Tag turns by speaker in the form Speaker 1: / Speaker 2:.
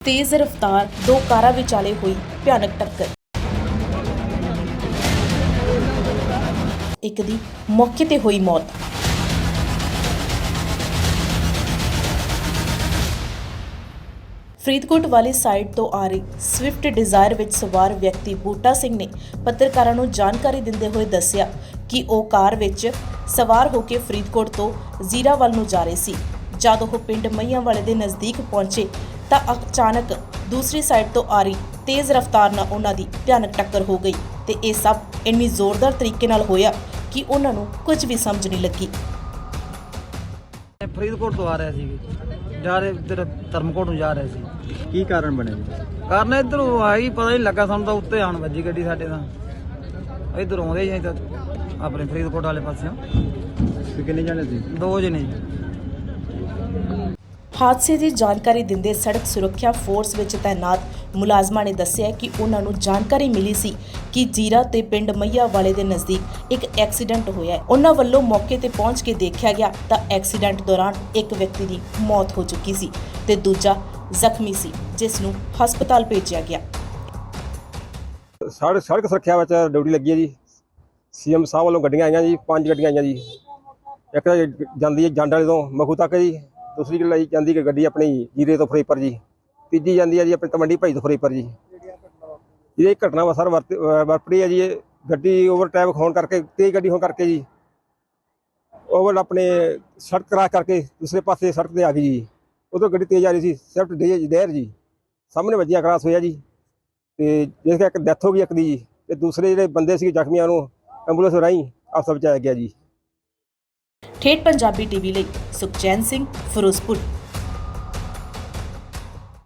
Speaker 1: ਤੇਜ਼ ਰਫ਼ਤਾਰ, ਦੋ ਕਾਰਾਂ ਵਿਚਾਲੇ ਹੋਈ ਭਿਆਨਕ ਟੱਕਰ। ਇੱਕ ਦੀ ਮੌਕੇ ਤੇ ਹੋਈ ਮੌਤ। ਫਰੀਦਕੋਟ ਵਾਲੀ ਸਾਈਡ ਤੋਂ ਆ ਰਹੀ ਸਵਿਫਟ ਡਿਜ਼ਾਇਰ ਵਿੱਚ ਸਵਾਰ ਵਿਅਕਤੀ ਬੂਟਾ ਸਿੰਘ ਨੇ ਪੱਤਰਕਾਰਾਂ ਨੂੰ ਜਾਣਕਾਰੀ ਦਿੰਦੇ ਹੋਏ ਦੱਸਿਆ ਕਿ ਉਹ ਕਾਰ ਵਿੱਚ ਸਵਾਰ ਹੋ ਕੇ ਫਰੀਦਕੋਟ ਤੋਂ ਜ਼ੀਰਾ ਵੱਲ ਨੂੰ ਜਾ ਰਹੇ ਸੀ, ਜਦ ਉਹ ਪਿੰਡ ਮਈਆਂ ਵਾਲੇ ਦੇ ਨਜ਼ਦੀਕ ਪਹੁੰਚੇ ਤਾਂ ਅਚਾਨਕ ਦੂਸਰੀ ਸਾਈਡ ਤੋਂ ਆ ਰਹੀ ਤੇਜ਼ ਰਫ਼ਤਾਰ ਨਾਲ ਉਹਨਾਂ ਦੀ ਭਿਆਨਕ ਟੱਕਰ ਹੋ ਗਈ ਤੇ ਇਹ ਸਭ ਇੰਨੀ ਜ਼ੋਰਦਾਰ ਤਰੀਕੇ ਨਾਲ ਹੋਇਆ ਕਿ ਉਹਨਾਂ ਨੂੰ ਕੁਝ ਵੀ ਸਮਝ ਨਹੀਂ ਲੱਗੀ।
Speaker 2: ਫਰੀਦਕੋਟ ਤੋਂ ਆ ਰਿਹਾ ਸੀ। ਜਾ ਰਹੇ ਇੱਧਰ ਧਰਮਕੋਟ ਨੂੰ ਜਾ ਰਹੇ ਸੀ।
Speaker 3: ਕੀ ਕਾਰਨ ਬਣਿਆ ਜੀ?
Speaker 2: ਕਾਰਨ ਇੱਧਰੋਂ ਆਈ ਪਤਾ ਨਹੀਂ ਲੱਗਾ ਸਾਨੂੰ ਤਾਂ ਉੱਤੇ ਆਣ ਵੱਜੀ ਗੱਡੀ ਸਾਡੇ ਤਾਂ। ਇੱਧਰ ਆਉਂਦੇ ਜੀ ਤਾਂ ਆਪਣੇ ਫਰੀਦਕੋਟ ਵਾਲੇ ਪਾਸਿਓਂ।
Speaker 3: ਕਿੰਨੇ ਜਾਣੇ ਸੀ?
Speaker 2: ਦੋ ਜਣੇ। ਜੀ
Speaker 1: ਹਾਦਸੇ ਦੀ ਜਾਣਕਾਰੀ ਦਿੰਦੇ ਸੜਕ ਸੁਰੱਖਿਆ ਫੋਰਸ ਵਿੱਚ ਤਾਇਨਾਤ ਮੁਲਾਜ਼ਮਾਂ ਨੇ ਦੱਸਿਆ ਕਿ ਉਹਨਾਂ ਨੂੰ ਜਾਣਕਾਰੀ ਮਿਲੀ ਸੀ ਕਿ ਜੀਰਾ ਤੇ ਪਿੰਡ ਮਈਆ ਵਾਲੇ ਦੇ ਨਜ਼ਦੀਕ ਇੱਕ ਐਕਸੀਡੈਂਟ ਹੋਇਆ ਹੈ। ਉਹਨਾਂ ਵੱਲੋਂ ਮੌਕੇ ਤੇ ਪਹੁੰਚ ਕੇ ਦੇਖਿਆ ਗਿਆ ਤਾਂ ਐਕਸੀਡੈਂਟ ਦੌਰਾਨ ਇੱਕ ਵਿਅਕਤੀ ਦੀ ਮੌਤ ਹੋ ਚੁੱਕੀ ਸੀ ਤੇ ਦੂਜਾ ਜ਼ਖਮੀ ਸੀ, ਜਿਸ ਨੂੰ ਹਸਪਤਾਲ ਭੇਜਿਆ ਗਿਆ।
Speaker 4: ਸੜਕ ਸੜਕ ਸੁਰੱਖਿਆ ਵਿੱਚ ਡਿਊਟੀ ਲੱਗੀ ਹੈ ਜੀ। ਸੀਐਮ ਸਾਹਿਬ ਵੱਲੋਂ ਗੱਡੀਆਂ ਆਈਆਂ ਜੀ, ਪੰਜ ਗੱਡੀਆਂ ਆਈਆਂ ਜੀ। ਇੱਕ ਤਾਂ ਜਾਂਦੀ ਹੈ ਜੰਡ ਵਾਲੇ ਤੋਂ, ਮਖੂ ਤੱਕ ਜੀ। ਦੂਸਰੀ ਲਈ ਜਾਂਦੀ ਕਿ ਗੱਡੀ ਆਪਣੀ ਜੀਰੇ ਤੋਂ ਫਰੇਪਰ ਜੀ। ਤੀਜੀ ਜਾਂਦੀ ਹੈ ਜੀ ਆਪਣੀ ਤਮੰਡੀ ਭਾਈ ਤੋਂ ਫਰੇਪਰ ਜੀ। ਇਹ ਘਟਨਾ ਵਾ ਸਰ ਵਰਪਰੀ ਹੈ ਜੀ, ਇਹ ਗੱਡੀ ਓਵਰਟੇਕ ਹੋਣ ਕਰਕੇ, ਤੇਜ਼ ਗੱਡੀ ਹੋਣ ਕਰਕੇ ਜੀ। ਓਵਰ ਆਪਣੇ ਸੜਕ ਕਰਾਸ ਕਰਕੇ ਦੂਸਰੇ ਪਾਸੇ ਸੜਕ ਤੇ ਆ ਗਈ ਜੀ। ਉਦੋਂ ਗੱਡੀ ਤੇਜ਼ ਆ ਰਹੀ ਸੀ ਸਵਿਫਟ ਡੇਰ ਜੀ। ਸਾਹਮਣੇ ਵੱਜਿਆ ਕਰਾਸ ਹੋਇਆ ਜੀ। ਤੇ ਜਿਸ ਕਰਕੇ ਡੈਥ ਹੋ ਗਈ ਇੱਕ ਦੀ ਜੀ। ਤੇ ਦੂਸਰੇ ਜਿਹੜੇ ਬੰਦੇ ਸੀ ਜ਼ਖਮੀਆਂ ਨੂੰ, ਐਂਬੂਲੈਂਸ ਰਾਹੀਂ ਹਸਪਤਾਲ ਪਹੁੰਚਾਇਆ ਗਿਆ ਜੀ।
Speaker 1: ਠੇਠ ਪੰਜਾਬੀ ਟੀਵੀ ਲਈ। ਸੁਖਚੈਨ ਸਿੰਘ ਫਿਰੋਜ਼ਪੁਰ